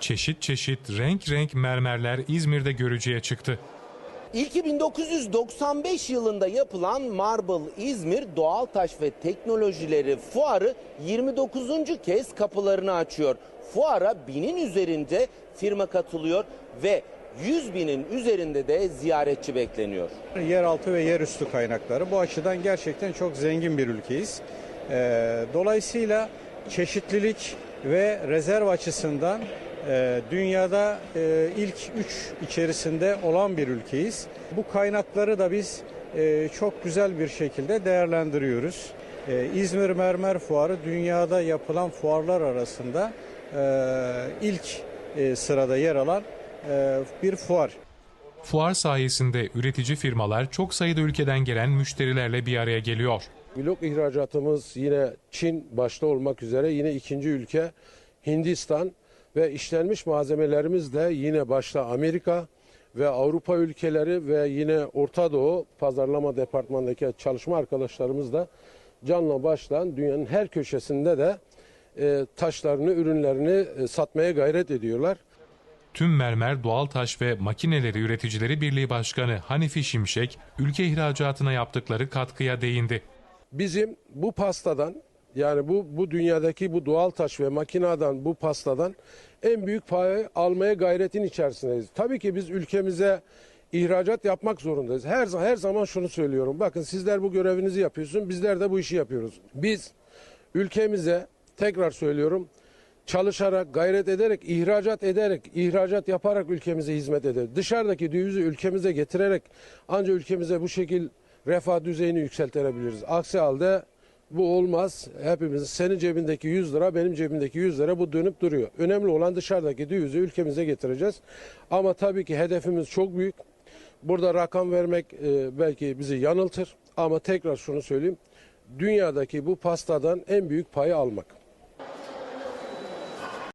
Çeşit çeşit renk renk mermerler İzmir'de görücüye çıktı. İlki 1995 yılında yapılan Marble İzmir Doğal Taş ve Teknolojileri Fuarı 29. kez kapılarını açıyor. Fuara binin üzerinde firma katılıyor ve 100 binin üzerinde de ziyaretçi bekleniyor. Yeraltı ve yerüstü kaynakları. Bu açıdan gerçekten çok zengin bir ülkeyiz. Ee, dolayısıyla çeşitlilik ve rezerv açısından dünyada e, ilk üç içerisinde olan bir ülkeyiz. Bu kaynakları da biz e, çok güzel bir şekilde değerlendiriyoruz. E, İzmir Mermer Fuarı dünyada yapılan fuarlar arasında ilk sırada yer alan bir fuar. Fuar sayesinde üretici firmalar çok sayıda ülkeden gelen müşterilerle bir araya geliyor. Blok ihracatımız yine Çin başta olmak üzere yine ikinci ülke Hindistan ve işlenmiş malzemelerimiz de yine başta Amerika ve Avrupa ülkeleri ve yine Orta Doğu pazarlama departmanındaki çalışma arkadaşlarımız da canla başla dünyanın her köşesinde de e, taşlarını, ürünlerini e, satmaya gayret ediyorlar. Tüm Mermer Doğal Taş ve Makineleri Üreticileri Birliği Başkanı Hanifi Şimşek, ülke ihracatına yaptıkları katkıya değindi. bizim bu pastadan yani bu bu dünyadaki bu doğal taş ve makineden bu pastadan en büyük payı almaya gayretin içerisindeyiz. Tabii ki biz ülkemize ihracat yapmak zorundayız. Her her zaman şunu söylüyorum. Bakın sizler bu görevinizi yapıyorsunuz. Bizler de bu işi yapıyoruz. Biz ülkemize tekrar söylüyorum çalışarak, gayret ederek, ihracat ederek, ihracat yaparak ülkemize hizmet eder. Dışarıdaki dövizi ülkemize getirerek ancak ülkemize bu şekil refah düzeyini yükseltebiliriz. Aksi halde bu olmaz. Hepimiz senin cebindeki 100 lira, benim cebimdeki 100 lira bu dönüp duruyor. Önemli olan dışarıdaki dövizi ülkemize getireceğiz. Ama tabii ki hedefimiz çok büyük. Burada rakam vermek e, belki bizi yanıltır ama tekrar şunu söyleyeyim. Dünyadaki bu pastadan en büyük payı almak.